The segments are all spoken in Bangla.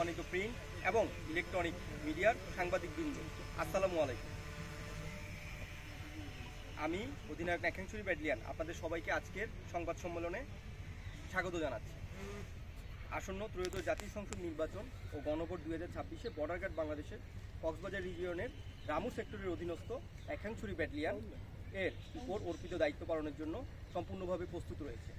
সম্মানিত প্রিন্ট এবং ইলেকট্রনিক মিডিয়ার সাংবাদিকবৃন্দ। আসসালামু আলাইকুম। আমি অধিনায়ক ন্যাখাংছড়ি ব্যাডলিয়ান আপনাদের সবাইকে আজকের সংবাদ সম্মেলনে স্বাগত জানাচ্ছি। আসন্ন ত্রয়োদশ জাতীয় সংসদ নির্বাচন ও গণভোট দুই হাজার ছাব্বিশে বর্ডার বাংলাদেশের কক্সবাজার রিজিয়নের রামু সেক্টরের অধীনস্থ একাংছড়ি ব্যাটালিয়ান এর উপর অর্পিত দায়িত্ব পালনের জন্য সম্পূর্ণভাবে প্রস্তুত রয়েছে।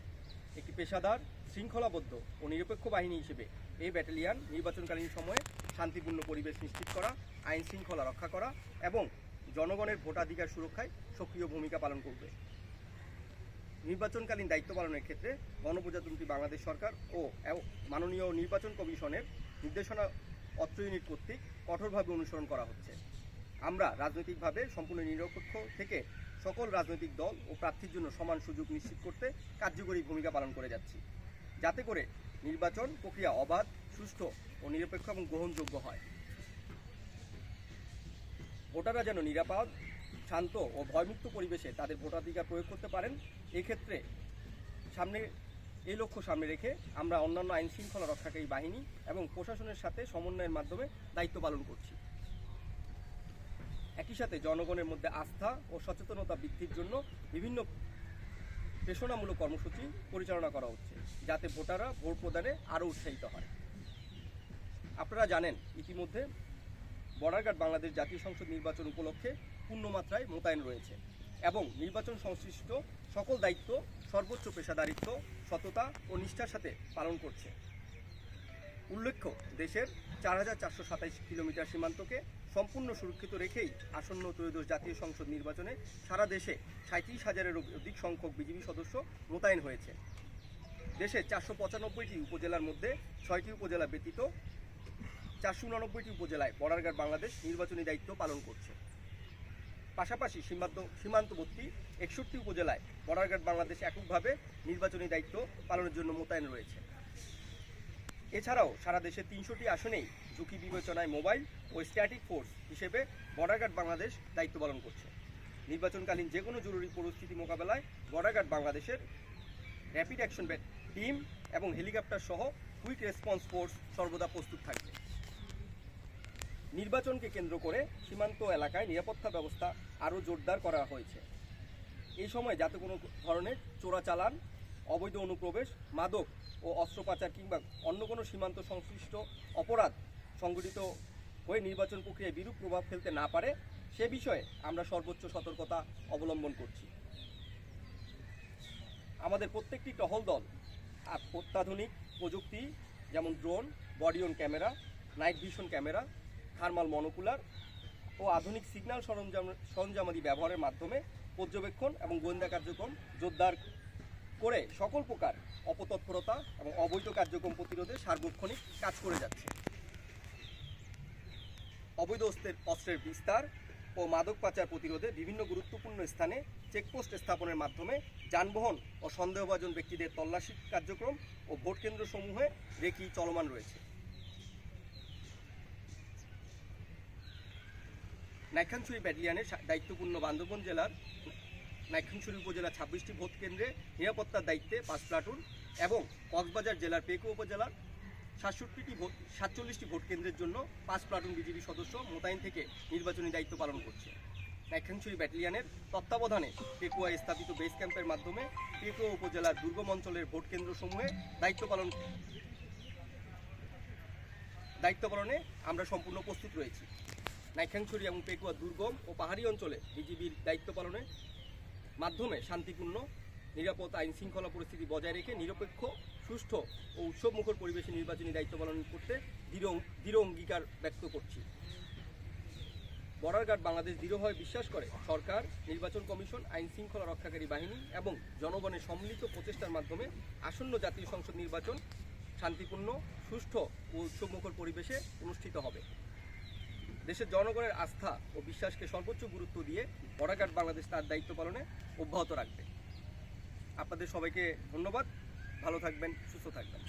একটি পেশাদার, শৃঙ্খলাবদ্ধ ও নিরপেক্ষ বাহিনী হিসেবে এই ব্যাটালিয়ান নির্বাচনকালীন সময়ে শান্তিপূর্ণ পরিবেশ নিশ্চিত করা, আইন শৃঙ্খলা রক্ষা করা এবং জনগণের ভোটাধিকার সুরক্ষায় সক্রিয় ভূমিকা পালন করবে। নির্বাচনকালীন দায়িত্ব পালনের ক্ষেত্রে গণপ্রজাতন্ত্রী বাংলাদেশ সরকার ও মাননীয় নির্বাচন কমিশনের নির্দেশনা অত্র ইউনিট কর্তৃক কঠোরভাবে অনুসরণ করা হচ্ছে। আমরা রাজনৈতিকভাবে সম্পূর্ণ নিরপেক্ষ থেকে সকল রাজনৈতিক দল ও প্রার্থীর জন্য সমান সুযোগ নিশ্চিত করতে কার্যকরী ভূমিকা পালন করে যাচ্ছি। যাতে করে নির্বাচন প্রক্রিয়া অবাধ, সুষ্ঠু ও নিরপেক্ষ এবং গ্রহণযোগ্য হয়। ভোটাররা যেন নিরাপদ, শান্ত ও ভয়মুক্ত পরিবেশে তাদের ভোটাধিকার প্রয়োগ করতে পারেন, এক্ষেত্রে সামনে, এই লক্ষ্য সামনে রেখে আমরা অন্যান্য আইন শৃঙ্খলা রক্ষাকারী বাহিনী এবং প্রশাসনের সাথে সমন্বয়ের মাধ্যমে দায়িত্ব পালন করছি। একই সাথে জনগণের মধ্যে আস্থা ও সচেতনতা বৃদ্ধির জন্য বিভিন্ন পেশনামূলক কর্মসূচি পরিচালনা করা হচ্ছে, যাতে ভোটাররা ভোট প্রদানে আরও উৎসাহিত হয় আপনারা জানেন, ইতিমধ্যে বর্ডার গার্ড বাংলাদেশ জাতীয় সংসদ নির্বাচন উপলক্ষে পূর্ণমাত্রায় মোতায়েন রয়েছে এবং নির্বাচন সংশ্লিষ্ট সকল দায়িত্ব, সর্বোচ্চ পেশাদারিত্ব, সততা ও নিষ্ঠার সাথে পালন করছে। উল্লেখ্য, দেশের চার হাজার চারশো সাতাইশ কিলোমিটার সীমান্তকে সম্পূর্ণ সুরক্ষিত রেখেই আসন্ন ত্রয়োদশ জাতীয় সংসদ নির্বাচনে সারা দেশে সাঁত্রিশ হাজারের অধিক সংখ্যক বিজেপি সদস্য মোতায়েন হয়েছে। দেশে চারশো পঁচানব্বইটি উপজেলার মধ্যে ছয়টি উপজেলা ব্যতীত চারশো উনানব্বইটি উপজেলায় বর্ডারগার্ড বাংলাদেশ নির্বাচনী দায়িত্ব পালন করছে। পাশাপাশি সীমান্ত, সীমান্তবর্তী একষট্টি উপজেলায় বর্ডার গার্ড বাংলাদেশ এককভাবে নির্বাচনী দায়িত্ব পালনের জন্য মোতায়েন রয়েছে। এছাড়াও সারা দেশে তিনশোটি আসনেই ঝুঁকি বিবেচনায় মোবাইল ও স্ট্যাটিক ফোর্স হিসেবে বর্ডার গার্ড বাংলাদেশ দায়িত্ব পালন করছে। নির্বাচনকালীন যে কোনো জরুরি পরিস্থিতি মোকাবেলায় বর্ডার গার্ড বাংলাদেশের র্যাপিড অ্যাকশন টিম এবং হেলিকপ্টার সহ কুইক রেসপন্স ফোর্স সর্বদা প্রস্তুত থাকবে। নির্বাচনকে কেন্দ্র করে সীমান্ত এলাকায় নিরাপত্তা ব্যবস্থা আরও জোরদার করা হয়েছে। এই সময় যাতে কোনো ধরনের চোরাচালান অবৈধ অনুপ্রবেশ, মাদক ও অস্ত্র পাচার কিংবা অন্য কোনো সীমান্ত সংশ্লিষ্ট অপরাধ সংগঠিত হয়ে নির্বাচন প্রক্রিয়ায় বিরূপ প্রভাব ফেলতে না পারে, সে বিষয়ে আমরা সর্বোচ্চ সতর্কতা অবলম্বন করছি। আমাদের প্রত্যেকটি টহল দল আ- অত্যাধুনিক প্রযুক্তি যেমন drone body worn camera, night vision camera, thermal monocular ও আধুনিক সিগন্যাল সরঞ্জাম সরঞ্জামাদি ব্যবহারের মাধ্যমে পর্যবেক্ষণ এবং গোয়েন্দা কার্যক্রম, জোরদার করে সকল প্রকার অপতৎপরতা এবং অবৈধ কার্যক্রম প্রতিরোধে সার্বক্ষণিক কাজ করে যাচ্ছে। অবৈধ অস্ত্রের অস্ত্রের বিস্তার ও মাদক পাচার প্রতিরোধে বিভিন্ন গুরুত্বপূর্ণ স্থানে চেকপোস্ট স্থাপনের মাধ্যমে যানবাহন ও সন্দেহভাজন ব্যক্তিদের তল্লাশি কার্যক্রম ও ভোট কেন্দ্রসমূহে রেকি চলমান রয়েছে। নাইখানছড়ি ব্যাটালিয়ানের দায়িত্বপূর্ণ বান্দরবন জেলার নাইখানছড়ি উপজেলা ছাব্বিশটি ভোট কেন্দ্রে নিরাপত্তার দায়িত্বে পাঁচ প্লাটুন এবং কক্সবাজার জেলার পেকু উপজেলার সাতষট্টিটি ভোট, সাতচল্লিশটি ভোট কেন্দ্রের জন্য পাঁচ প্লাটুন বিজিবি সদস্য মোতায়েন থেকে নির্বাচনী দায়িত্ব পালন করছে। নাইখানছড়ি ব্যাটালিয়ানের তত্ত্বাবধানে পেকুয়ায় স্থাপিত বেস ক্যাম্পের মাধ্যমে পেকুয়া উপজেলার দুর্গম অঞ্চলের ভোট কেন্দ্রসমূহে দায়িত্ব পালন দায়িত্ব পালনে আমরা সম্পূর্ণ প্রস্তুত রয়েছি। নাইখাংছড়ি এবং পেকুয়া দুর্গম ও পাহাড়ি অঞ্চলে বিজিবির দায়িত্ব পালনের মাধ্যমে শান্তিপূর্ণ নিরাপদ আইন শৃঙ্খলা পরিস্থিতি বজায় রেখে নিরপেক্ষ, সুষ্ঠু ও উৎসবমুখর পরিবেশে নির্বাচনী দায়িত্ব পালন করতে দৃঢ় দৃঢ় অঙ্গীকার ব্যক্ত করছি। বর্ডার গার্ড বাংলাদেশ দৃঢ়ভাবে বিশ্বাস করে, সরকার, নির্বাচন কমিশন আইন শৃঙ্খলা রক্ষাকারী বাহিনী এবং জনগণের সম্মিলিত প্রচেষ্টার মাধ্যমে আসন্ন জাতীয় সংসদ নির্বাচন শান্তিপূর্ণ, সুষ্ঠু ও উৎসবমুখর পরিবেশে অনুষ্ঠিত হবে। দেশের জনগণের আস্থা ও বিশ্বাসকে সর্বোচ্চ গুরুত্ব দিয়ে গার্ড বাংলাদেশ তার দায়িত্ব পালনে অব্যাহত রাখবে। আপনাদের সবাইকে ধন্যবাদ। ভালো থাকবেন, সুস্থ থাকবেন।